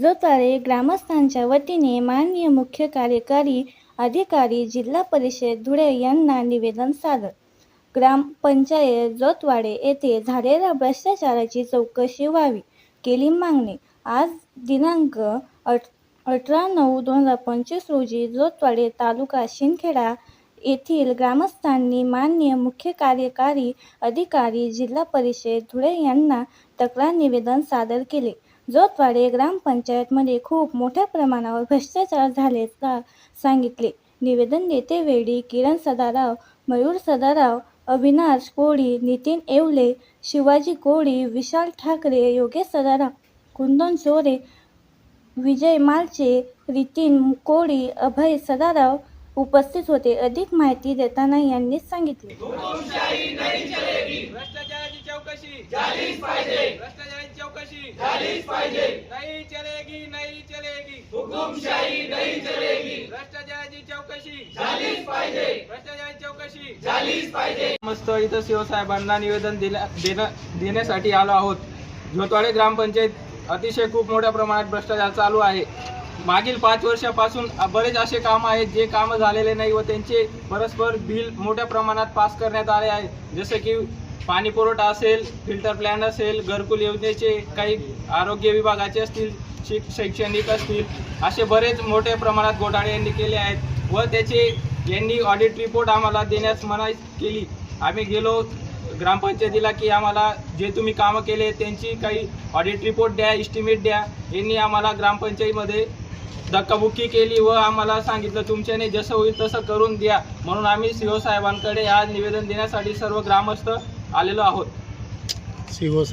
जोताळे ग्रामस्थांच्या वतीने माननीय मुख्य कार्यकारी अधिकारी जिल्हा परिषद धुळे यांना निवेदन सादर. ग्रामपंचायत जोतवाडे येथे झालेल्या भ्रष्टाचाराची चौकशी व्हावी केली मागणी. आज दिनांक अठ अठरा नऊ दोन हजार पंचवीस रोजी जोतवाडे तालुका शिंदखेडा येथील ग्रामस्थांनी माननीय मुख्य कार्यकारी अधिकारी जिल्हा परिषद धुळे यांना तक्रार निवेदन सादर केले. जोतवाडे ग्रामपंचायतमध्ये खूप मोठ्या प्रमाणावर भ्रष्टाचार झाल्याचा सांगितले. निवेदन देतेवेळी किरण सदाराव मयूर सदाराव अविनाश कोळी नितीन येवले शिवाजी कोळी विशाल ठाकरे योगेश सदाराव कुंदन चोरे विजय मालचे रितीन कोळी अभय सदाराव उपस्थित होते. अधिक माहिती देताना यांनी सांगितले. भ्रष्टाचाराची चौकशी झालीच पाहिजे. नाही चलेगी नाही चलेगी. हुकुमशाही नाही चलेगी. भ्रष्टाचाराची चौकशी. झालीच पाहिजे. भ्रष्टाचाराची चौकशी. झालीच पाहिजे. मस्त इथं शिवसाहेबांना निवेदन दिल्या देणं देण्यासाठी आलो आहोत. झोतवाडे ग्रामपंचायत अतिशय खूप मोठ्या प्रमाणात भ्रष्टाचार चालू आहे. मागील पाच वर्षापासून बरेच असे काम आहेत जे कामं झालेले नाही व त्यांचे परस्पर बिल मोठ्या प्रमाणात पास करण्यात आले आहे जसे की पाणी पुरवठा असेल फिल्टर प्लॅन असेल घरकुल योजनेचे काही आरोग्य विभागाचे असतील शिक शैक्षणिक असतील असे बरेच मोठ्या प्रमाणात घोटाळे यांनी केले आहेत व त्याचे यांनी ऑडिट रिपोर्ट आम्हाला देण्यास मनाई केली. आम्ही गेलो ग्रामपंचायतीला की आम्हाला जे तुम्ही कामं केले त्यांची काही ऑडिट रिपोर्ट द्या इस्टिमेट द्या. यांनी आम्हाला ग्रामपंचायतीमध्ये धक्काबुक्की केली व आम्हाला सांगितलं तुमच्याने जसं होईल तसं करून द्या. म्हणून आम्ही सीओ साहेबांकडे आज निवेदन देण्यासाठी सर्व ग्रामस्थ आलेलो आहोत. शिवसा